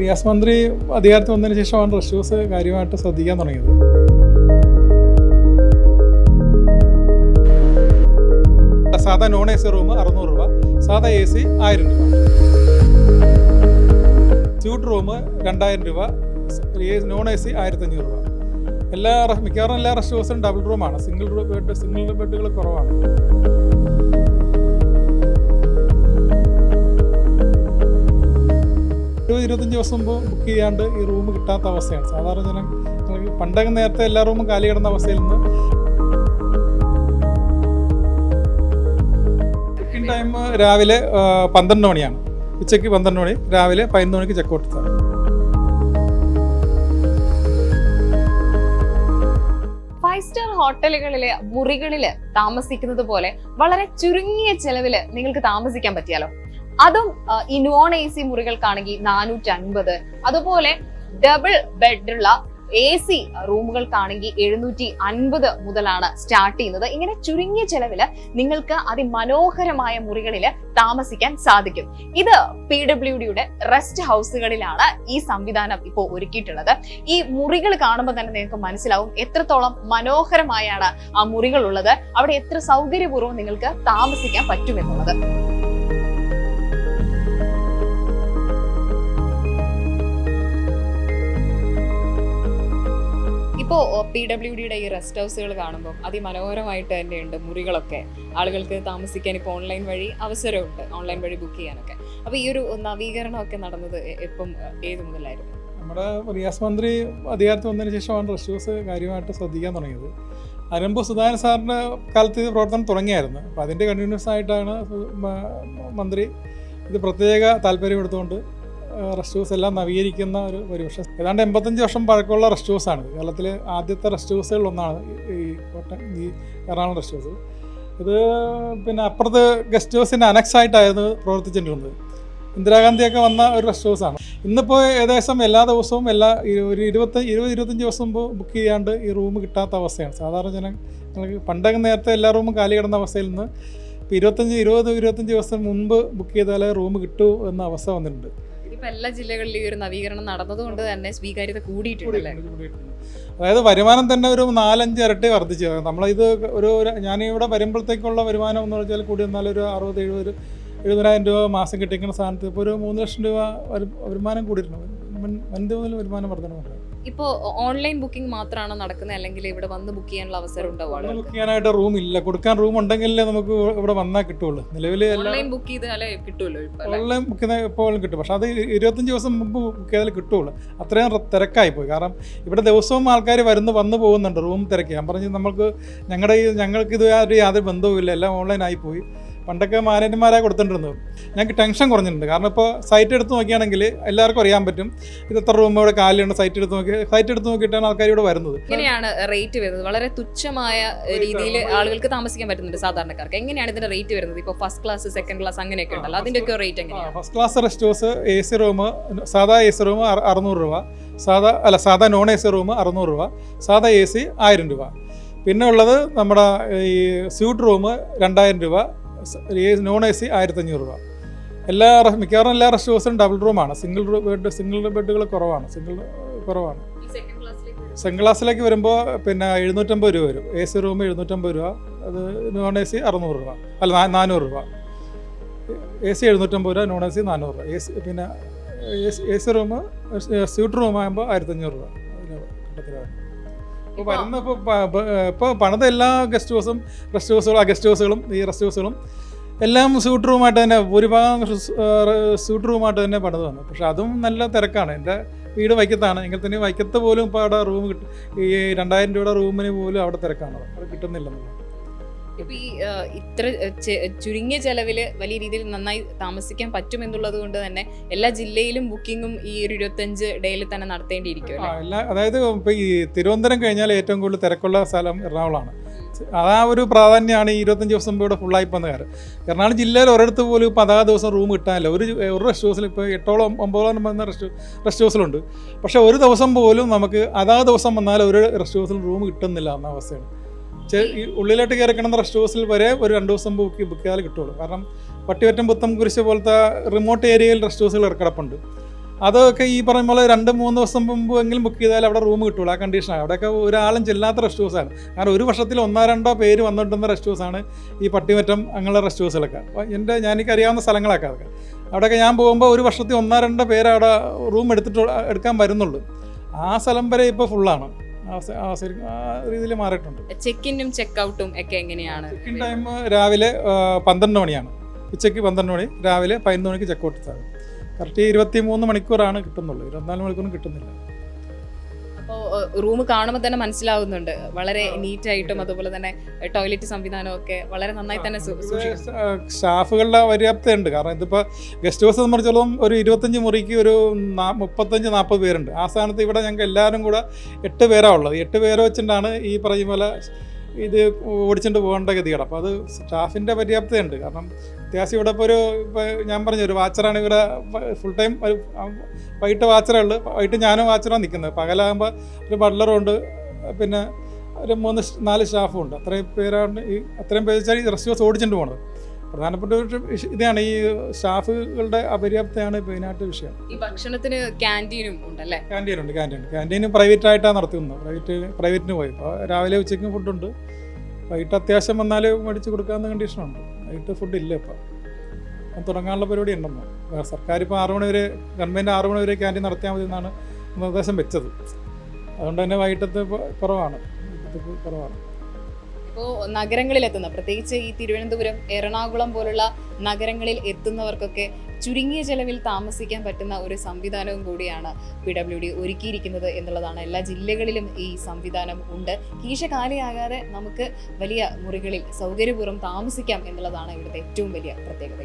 റിയാസ് മന്ത്രി അധികാരത്തിൽ വന്നതിന് ശേഷമാണ് ഹൗസ് കാര്യമായിട്ട് ശ്രദ്ധിക്കാൻ തുടങ്ങിയത്. സാധാ നോൺ എ സി റൂം അറുന്നൂറ് രൂപ സാധാ എ സി ആയിരം രൂപ. സ്യൂട്ട് റൂം രണ്ടായിരം രൂപ നോൺ എ സി ആയിരത്തഞ്ഞൂറ് രൂപ. എല്ലാ മിക്കവാറും എല്ലാ റെസ്റ്റ് ഹൗസും ഡബിൾ റൂമാണ് സിംഗിൾ ബെഡ് സിംഗിൾ ബെഡുകൾ കുറവാണ്. ഇരുപത് ഇരുപത്തഞ്ച് ദിവസം മുമ്പ് ബുക്ക് ചെയ്യാണ്ട് ഈ റൂം കിട്ടാത്ത അവസ്ഥയാണ്. സാധാരണ ജനം പണ്ടൊക്കെ നേരത്തെ എല്ലാ റൂമും കാലി കിടന്ന അവസ്ഥയിൽ നിന്ന് ചെക്കിംഗ് ടൈം രാവിലെ പന്ത്രണ്ട് മണിയാണ്. ഉച്ചയ്ക്ക് പന്ത്രണ്ട് മണി രാവിലെ പതിനൊന്ന് മണിക്ക് check out sir five star ഹോട്ടലുകളിലെ മുറികളിൽ താമസിക്കുന്നത് പോലെ വളരെ ചുരുങ്ങിയ ചെലവിൽ നിങ്ങൾക്ക് താമസിക്കാൻ പറ്റിയാലോ? അതും ഈ നോൺ എ സി മുറികൾക്കാണെങ്കിൽ നാനൂറ്റി അൻപത് അതുപോലെ ഡബിൾ ബെഡുള്ള എ സി റൂമുകൾക്കാണെങ്കിൽ എഴുന്നൂറ്റി അൻപത് മുതലാണ് സ്റ്റാർട്ട് ചെയ്യുന്നത്. ഇങ്ങനെ ചുരുങ്ങിയ ചെലവിൽ നിങ്ങൾക്ക് അതിമനോഹരമായ മുറികളിൽ താമസിക്കാൻ സാധിക്കും. ഇത് പി ഡബ്ല്യു ഡിയുടെ റെസ്റ്റ് ഹൗസുകളിലാണ് ഈ സംവിധാനം ഇപ്പോൾ ഒരുക്കിയിട്ടുള്ളത്. ഈ മുറികൾ കാണുമ്പോൾ തന്നെ നിങ്ങൾക്ക് മനസ്സിലാവും എത്രത്തോളം മനോഹരമായാണ് ആ മുറികൾ ഉള്ളത് അവിടെ എത്ര സൗകര്യപൂർവം നിങ്ങൾക്ക് താമസിക്കാൻ പറ്റുമെന്നുള്ളത്. ഇപ്പോ പി ഡബ്ല്യു ഡിയുടെ ഈ റെസ്റ്റ് ഹൗസുകൾ കാണുമ്പോൾ അതിമനോഹരമായിട്ട് തന്നെയുണ്ട് മുറികളൊക്കെ. ആളുകൾക്ക് താമസിക്കാൻ ഇപ്പോൾ ഓൺലൈൻ വഴി അവസരമുണ്ട് ഓൺലൈൻ വഴി ബുക്ക് ചെയ്യാനൊക്കെ. അപ്പോൾ ഈ ഒരു നവീകരണമൊക്കെ നടന്നത് എപ്പം ഏത് മുതലായിരുന്നു? നമ്മുടെ റിയാസ് മന്ത്രി അധികാരത്തിൽ വന്നതിന് ശേഷമാണ് റെസ്റ്റ് ഹൗസ് കാര്യമായിട്ട് ശ്രദ്ധിക്കാൻ തുടങ്ങിയത്. അതിനുമ്പ് സുധാകരൻ സാറിന്റെ കാലത്ത് ഇത് പ്രവർത്തനം തുടങ്ങിയായിരുന്നു. അപ്പോൾ അതിന്റെ കണ്ടിന്യൂസ് ആയിട്ടാണ് മന്ത്രി ഇത് പ്രത്യേക താല്പര്യം എടുത്തുകൊണ്ട് റെസ്റ്റ് ഹൗസ് എല്ലാം നവീകരിക്കുന്ന ഒരു പരിവർഷം ഏതാണ്ട് എൺപത്തഞ്ച് വർഷം പഴക്കമുള്ള റെസ്റ്റ് ഹൗസാണ് കേരളത്തിലെ ആദ്യത്തെ റെസ്റ്റ് ഹൗസുകളിൽ ഒന്നാണ് ഈ കോട്ടയം ഈ എറണാകുളം റെസ്റ്റ് ഹൗസ് ഇത് പിന്നെ അപ്പുറത്ത് ഗസ്റ്റ് ഹൗസിന്റെ അനക്സായിട്ടായിരുന്നു പ്രവർത്തിച്ചിട്ടുള്ളത് ഇന്ദിരാഗാന്ധിയൊക്കെ വന്ന ഒരു റെസ്റ്റ് ഹൗസാണ് ഇന്നിപ്പോൾ ഏകദേശം എല്ലാ ദിവസവും എല്ലാ ഒരു ഇരുപത്തി ഇരുപത് ഇരുപത്തഞ്ച് ദിവസം ബുക്ക് ചെയ്യാണ്ട് ഈ റൂം കിട്ടാത്ത അവസ്ഥയാണ്. സാധാരണ ജനങ്ങൾക്ക് പണ്ടൊക്കെ നേരത്തെ എല്ലാ റൂമും കാലി കിടന്ന അവസ്ഥയിൽ നിന്ന് ഇപ്പോൾ ഇരുപത്തഞ്ച് ഇരുപത് ഇരുപത്തഞ്ച് ദിവസം മുൻപ് ബുക്ക് ചെയ്താലേ റൂം കിട്ടൂ എന്ന അവസ്ഥ വന്നിട്ടുണ്ട്. ഇതിപ്പോ എല്ലാ ജില്ലകളിലും ഈ ഒരു നവീകരണം നടന്നതുകൊണ്ട് തന്നെ സ്വീകാര്യത കൂടിയിട്ടുണ്ടല്ലേ അതായത് വരുമാനം തന്നെ ഒരു നാലഞ്ച് ഇരട്ടി വർദ്ധിച്ചു. നമ്മളിത് ഒരു ഞാൻ ഇവിടെ വരുമ്പോഴത്തേക്കുള്ള വരുമാനം എന്ന് വെച്ചാൽ കൂടി വന്നാൽ ഒരു അറുപത് എഴുപത് എഴുപതിനായിരം രൂപ മാസം കിട്ടിക്കുന്ന സ്ഥാനത്ത് ഇപ്പോൾ ഒരു മൂന്ന് ലക്ഷം രൂപ വരു- വരുമാനം കൂടിയിട്ടുണ്ട്. വൻ- തോതിൽ വരുമാനം വർധനമുണ്ട് ഇപ്പോ ഓൺലൈൻ ബുക്കിംഗ് മാത്രമാണോ നടക്കുന്നത് അല്ലെങ്കിൽ ഇവിടെ വന്ന് ബുക്ക് ചെയ്യാനുള്ള അവസരം ഉണ്ടാവും ബുക്ക് ചെയ്യാനായിട്ട് റൂം ഇല്ല. കൊടുക്കാൻ റൂം ഉണ്ടെങ്കിലേ നമുക്ക് ഇവിടെ വന്നാൽ കിട്ടുള്ളൂ. നിലവിൽ ഓൺലൈൻ ബുക്ക് ചെയ്താലേ കിട്ടുമല്ലോ ഓൺലൈൻ ബുക്ക് ചെയ്താൽ എപ്പോഴും കിട്ടും. പക്ഷെ അത് ഇരുപത്തഞ്ച് ദിവസം മുമ്പ് ബുക്ക് ചെയ്താൽ കിട്ടുള്ളൂ. അത്രയും തിരക്കായി പോയി കാരണം ഇവിടെ ദിവസവും ആൾക്കാർ വരുന്ന് വന്ന് പോകുന്നുണ്ട്. റൂം തിരക്കി. ഞാൻ പറഞ്ഞു നമുക്ക് ഞങ്ങളുടെ ഈ ഞങ്ങൾക്ക് ഇത് ഒരു യാതൊരു ബന്ധവുമില്ല. എല്ലാം ഓൺലൈൻ ആയി പോയി പണ്ടൊക്കെ മാനേജർമാരെ കൊടുത്തിട്ടുണ്ടായിരുന്നത്. ഞങ്ങൾക്ക് ടെൻഷൻ കുറഞ്ഞിട്ടുണ്ട്. കാരണം ഇപ്പോൾ സൈറ്റ് എടുത്ത് നോക്കിയാണെങ്കിൽ എല്ലാവർക്കും അറിയാൻ പറ്റും. ഇത് എത്ര റൂം ഇവിടെ കാലിയുണ്ട് സൈറ്റ് എടുത്ത് നോക്കി സൈറ്റ് എടുത്ത് നോക്കിയിട്ടാണ് ആൾക്കാർ ഇവിടെ വരുന്നത്. എങ്ങനെയാണ് റേറ്റ് വരുന്നത്? വളരെ തുച്ഛമായ രീതിയിൽ ആളുകൾക്ക് താമസിക്കാൻ പറ്റുന്നുണ്ട് സാധാരണക്കാർക്ക്. എങ്ങനെയാണ് ഇതിന്റെ റേറ്റ് വരുന്നത്? ഇപ്പോൾ ഫസ്റ്റ് ക്ലാസ് സെക്കൻഡ് ക്ലാസ് അങ്ങനെയൊക്കെ ഉണ്ടല്ലോ. അതിന്റെ ഒക്കെ റേറ്റ് എങ്ങനെയാണ്? First class rest house A C room സാധാ എ സി റൂം അറുന്നൂറ് രൂപ. സാധാ അല്ല സാധാ നോൺ എ സി റൂം അറുന്നൂറ് രൂപ. സാധാ എ സി ആയിരം രൂപ. പിന്നെ ഉള്ളത് നമ്മുടെ ഈ സ്യൂട്ട് റൂം രണ്ടായിരം രൂപ. നോൺ എ സി ആയിരത്തഞ്ഞൂറ് രൂപ. എല്ലാ മിക്കവാറും എല്ലാ റെസ്റ്റ് ഹൗസും ഡബിൾ റൂമാണ് സിംഗിൾ ബെഡ് സിംഗിൾ ബെഡുകൾ കുറവാണ്. സിംഗിൾ കുറവാണ്. സെക്കൻഡ് ക്ലാസ്സിലേക്ക് വരുമ്പോൾ പിന്നെ എഴുന്നൂറ്റമ്പത് രൂപ വരും. എ സി റൂം എഴുന്നൂറ്റമ്പത് രൂപ അത് നോൺ എ സി അറുന്നൂറ് രൂപ. അല്ല നാനൂറ് രൂപ. എ സി എഴുന്നൂറ്റമ്പത് രൂപ നോൺ എ സി നാനൂറ് രൂപ. എ സി പിന്നെ A C room suite room ആകുമ്പോൾ ആയിരത്തഞ്ഞൂറ് രൂപ. അതിന് കിട്ടത്തിലാണ് ഇപ്പോൾ വരുന്ന ഇപ്പോൾ ഇപ്പോൾ പണിത എല്ലാ ഗസ്റ്റ് ഹൗസും റെസ്റ്റ് ഹൗസുകളും ആ ഗസ്റ്റ് ഹൗസുകളും ഈ റെസ്റ്റ് ഹൗസുകളും എല്ലാം സ്യൂട്ട് റൂമായിട്ട് തന്നെ ഭൂരിഭാഗം സ്യൂട്ട് റൂമായിട്ട് തന്നെ പണിത് വന്നു. പക്ഷെ അതും നല്ല തിരക്കാണ്. എന്റെ വീട് വൈക്കത്താണ്. എങ്കിൽ തന്നെ വൈക്കത്ത് പോലും ഇപ്പോൾ അവിടെ റൂം കിട്ടും ഈ രണ്ടായിരം രൂപയുടെ റൂമിന് പോലും അവിടെ തിരക്കാണ്. അത് കിട്ടുന്നില്ലെന്നുള്ളത്. ഇപ്പൊ ഈ ഇത്ര ചുരുങ്ങിയ ചെലവിൽ വലിയ രീതിയിൽ നന്നായി താമസിക്കാൻ പറ്റും എന്നുള്ളത് കൊണ്ട് തന്നെ എല്ലാ ജില്ലയിലും ബുക്കിങ്ങും ഈ ഒരു ഇരുപത്തഞ്ച് ഡേയിൽ തന്നെ നടത്തേണ്ടിയിരിക്കും അതായത് ഇപ്പൊ ഈ തിരുവനന്തപുരം കഴിഞ്ഞാൽ ഏറ്റവും കൂടുതൽ തിരക്കുള്ള സ്ഥലം എറണാകുളമാണ്. അതാ ഒരു പ്രാധാന്യമാണ് ഈ ഇരുപത്തഞ്ച് ദിവസം ഇവിടെ ഫുള്ളായി പോകുന്ന കാര്യം. എറണാകുളം ജില്ലയിൽ ഒരിടത്ത് പോലും ഇപ്പോൾ അതാ ദിവസം റൂം കിട്ടാനില്ല. ഒരു ഒരു റെസ്റ്റ് ഹൗസിൽ ഇപ്പോൾ എട്ടോളം ഒമ്പതോളം വന്ന റെസ്റ്റ് റെസ്റ്റ് ഹൗസിലുണ്ട്. പക്ഷേ ഒരു ദിവസം പോലും നമുക്ക് അതാ ദിവസം വന്നാൽ ഒരു റെസ്റ്റ് ഹൗസിൽ റൂം കിട്ടുന്നില്ല എന്ന അവസ്ഥയാണ്. ഉള്ളിലോട്ട് കയറി കിടന്ന റെസ്റ്റ് ഹൗസിൽ വരെ ഒരു രണ്ട് ദിവസം ബുക്ക് ബുക്ക് ചെയ്താൽ കിട്ടുള്ളൂ. കാരണം പട്ടിവറ്റം പുത്തം കുരിശ് പോലത്തെ റിമോട്ട് ഏരിയയിൽ റെസ്റ്റ് ഹൗസുകൾ കിടപ്പുണ്ട് അതൊക്കെ ഈ പറയുന്ന പോലെ രണ്ട് മൂന്ന് ദിവസം മുമ്പ് എങ്കിലും ബുക്ക് ചെയ്താൽ അവിടെ റൂം കിട്ടുള്ളൂ. ആ കണ്ടീഷനാണ് അവിടെയൊക്കെ ഒരാളും ചെല്ലാത്ത റെസ്റ്റ് ഹൗസാണ് കാരണം ഒരു വർഷത്തിൽ ഒന്നോ രണ്ടോ പേര് വന്നിട്ടുന്ന റെസ്റ്റ് ഹൗസാണ് ഈ പട്ടിമറ്റം അങ്ങനെയുള്ള റെസ്റ്റ് ഹൗസുകളൊക്കെ അപ്പോൾ എന്റെ ഞാൻ എനിക്ക് അറിയാവുന്ന സ്ഥലങ്ങളൊക്കെ അതൊക്കെ. അവിടെയൊക്കെ ഞാൻ പോകുമ്പോൾ ഒരു വർഷത്തിൽ ഒന്നോ രണ്ടോ പേര് അവിടെ റൂം എടുത്തിട്ട് എടുക്കാൻ വരുന്നുള്ളൂ. ആ സ്ഥലം വരെ ഇപ്പോൾ ഫുള്ളാണ് രീതിയിൽ മാറിയിട്ടുണ്ട്. ചെക്ക് ഇന്നും ചെക്ക് ഔട്ടും ഒക്കെ എങ്ങനെയാണ്? ചെക്ക് ഇൻ ടൈം രാവിലെ പന്ത്രണ്ട് മണിയാണ്. ഉച്ചയ്ക്ക് പന്ത്രണ്ട് മണി രാവിലെ പതിനൊന്ന് മണിക്ക് ചെക്ക് ഔട്ട് കറക്റ്റ് ഇരുപത്തി മൂന്ന് മണിക്കൂറാണ് കിട്ടുന്നുള്ളൂ. ഇരുപത്തിനാല് മണിക്കൂറും കിട്ടുന്നില്ല. അപ്പോൾ റൂം കാണുമ്പോൾ തന്നെ മനസ്സിലാവുന്നുണ്ട്. വളരെ നീറ്റ് ആയിട്ടും അതുപോലെ തന്നെ ടോയ്ലറ്റ് സംവിധാനവും ഒക്കെ വളരെ നന്നായി തന്നെ സ്റ്റാഫുകളുടെ പര്യാപ്തമുണ്ട് കാരണം ഇതിപ്പോൾ ഗസ്റ്റ് ഹൗസ് സംബന്ധിച്ചോളം ഒരു ഇരുപത്തഞ്ച് മുറിക്ക് ഒരു മുപ്പത്തഞ്ച് നാൽപ്പത് പേരുണ്ട്. ആ സ്ഥാനത്ത് ഇവിടെ ഞങ്ങൾക്ക് എല്ലാവരും കൂടെ എട്ട് പേരാണ് ഉള്ളത്. എട്ട് പേരെ വെച്ചിട്ടാണ് ഈ പറയും പോലെ ഇത് ഓടിച്ചുകൊണ്ട് പോകേണ്ട ഗതികേട്. അപ്പോൾ അത് സ്റ്റാഫിന്റെ പര്യാപ്തതയുണ്ട്. കാരണം അത്യാവശ്യം ഇവിടെ ഇപ്പോൾ ഒരു ഞാൻ പറഞ്ഞു ഒരു വാച്ചറാണ് ഇവിടെ ഫുൾ ടൈം ഒരു വൈകിട്ട് വാച്ചറേ ഉള്ളൂ. വൈകിട്ട് ഞാനും വാച്ചറാണ് നിൽക്കുന്നത് പകലാകുമ്പോൾ ഒരു ബട്ട്ലറും ഉണ്ട്. പിന്നെ ഒരു മൂന്ന് നാല് സ്റ്റാഫും ഉണ്ട്. അത്രയും പേരാണ് ഈ അത്രയും പേര് വെച്ചാൽ ഈ റെസ്റ്റ് ഹൗസ് ഓടിച്ചുകൊണ്ട് പോകണത് പ്രധാനപ്പെട്ട ഒരു ഇതാണ് ഈ സ്റ്റാഫുകളുടെ അപര്യാപ്തയാണ് മെയിനായിട്ട് വിഷയം. ഈ ഭക്ഷണത്തിന് ക്യാന്റീനും ഉണ്ടല്ലേ? ക്യാന്റീൻ ഉണ്ട് ക്യാന്റീൻ ക്യാന്റീൻ പ്രൈവറ്റ് ആയിട്ടാണ് നടത്തുന്നത്. പ്രൈവറ്റ് പ്രൈവറ്റിന് പോയി. ഇപ്പോൾ രാവിലെ ഉച്ചയ്ക്കും ഫുഡുണ്ട്. വൈകിട്ട് അത്യാവശ്യം വന്നാൽ മേടിച്ച് കൊടുക്കാവുന്ന കണ്ടീഷനുണ്ട്. വൈകിട്ട് ഫുഡ് ഇല്ല ഇപ്പോൾ അപ്പം തുടങ്ങാനുള്ള പരിപാടി ഉണ്ടെന്ന്? സർക്കാർ ഇപ്പോൾ ആറു മണി വരെ ഗവൺമെന്റ് ആറു മണി വരെ ക്യാന്റീൻ നടത്തിയാൽ മതി എന്നാണ് നിർദ്ദേശം വെച്ചത്. അതുകൊണ്ട് തന്നെ വൈകിട്ടത്തെ കുറവാണ്. കുറവാണ്. ഇപ്പോൾ നഗരങ്ങളിൽ എത്തുന്ന പ്രത്യേകിച്ച് ഈ തിരുവനന്തപുരം എറണാകുളം പോലുള്ള നഗരങ്ങളിൽ എത്തുന്നവർക്കൊക്കെ ചുരുങ്ങിയ ചെലവിൽ താമസിക്കാൻ പറ്റുന്ന ഒരു സംവിധാനവും കൂടിയാണ് പി ഡബ്ല്യു ഡി ഒരുക്കിയിരിക്കുന്നത് എന്നുള്ളതാണ്. എല്ലാ ജില്ലകളിലും ഈ സംവിധാനം ഉണ്ട്. കീശ കാലിയാകാതെ നമുക്ക് വലിയ മുറികളിൽ സൗകര്യപൂർവം താമസിക്കാം എന്നുള്ളതാണ് ഇവിടുത്തെ ഏറ്റവും വലിയ പ്രത്യേകത.